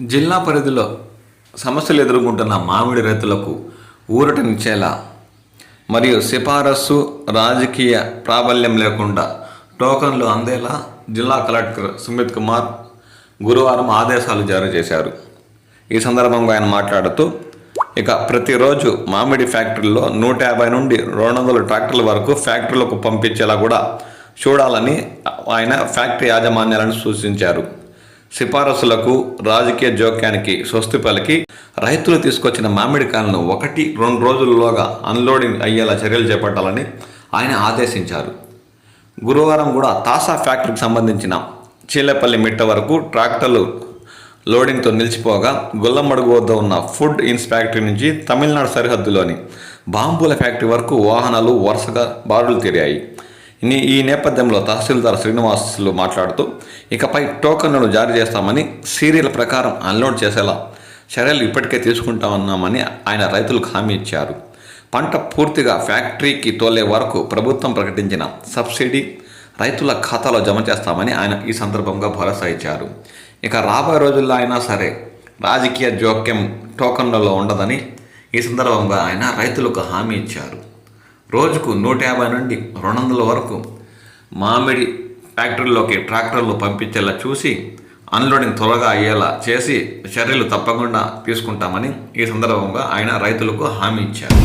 జిల్లా పరిధిలో సమస్యలు ఎదుర్కొంటున్న మామిడి రైతులకు ఊరటనిచ్చేలా మరియు సిఫారసు రాజకీయ ప్రాబల్యం లేకుండా టోకన్లు అందేలా జిల్లా కలెక్టర్ సుమిత్ కుమార్ గురువారం ఆదేశాలు జారీ చేశారు. ఈ సందర్భంగా ఆయన మాట్లాడుతూ ఇక ప్రతిరోజు మామిడి ఫ్యాక్టరీలో నూట యాభై నుండి రెండు వందల ట్రాక్టర్ల వరకు ఫ్యాక్టరీలకు పంపించేలా కూడా చూడాలని ఆయన ఫ్యాక్టరీ యాజమాన్యాలను సూచించారు. సిఫారసులకు రాజకీయ జోక్యానికి స్వస్తి పలికి రైతులు తీసుకొచ్చిన మామిడికాయలను ఒకటి రెండు రోజుల్లోగా అన్లోడింగ్ అయ్యేలా చర్యలు చేపట్టాలని ఆయన ఆదేశించారు. గురువారం కూడా తాసా ఫ్యాక్టరీకి సంబంధించిన చీలపల్లి మిట్ట వరకు ట్రాక్టర్లు లోడింగ్తో నిలిచిపోగా గొల్లమడుగు వద్ద ఉన్న ఫుడ్ ఇన్స్ ఫ్యాక్టరీ నుంచి తమిళనాడు సరిహద్దులోని బాంబుల ఫ్యాక్టరీ వరకు వాహనాలు వరుసగా బారులు తీరాయి. ఈ- ఈ నేపథ్యంలో తహసీల్దార్ శ్రీనివాసులు మాట్లాడుతూ ఇకపై టోకన్లను జారీ చేస్తామని సీరియల్ ప్రకారం అన్లోడ్ చేసేలా చర్యలు ఇప్పటికే తీసుకుంటామన్నామని ఆయన రైతులకు హామీ ఇచ్చారు. పంట పూర్తిగా ఫ్యాక్టరీకి తోలే వరకు ప్రభుత్వం ప్రకటించిన సబ్సిడీ రైతుల ఖాతాలో జమ చేస్తామని ఆయన ఈ సందర్భంగా భరోసా ఇచ్చారు. ఇక రాబోయే రోజుల్లో అయినా సరే రాజకీయ జోక్యం టోకన్లలో ఉండదని ఈ సందర్భంగా ఆయన రైతులకు హామీ ఇచ్చారు. రోజుకు నూట యాభై నుండి రెండు వందల వరకు మామిడి ఫ్యాక్టరీలోకి ట్రాక్టర్లు పంపించేలా చూసి అన్లోడింగ్ త్వరగా అయ్యేలా చేసి చర్యలు తప్పకుండా తీసుకుంటామని ఈ సందర్భంగా ఆయన రైతులకు హామీ ఇచ్చారు.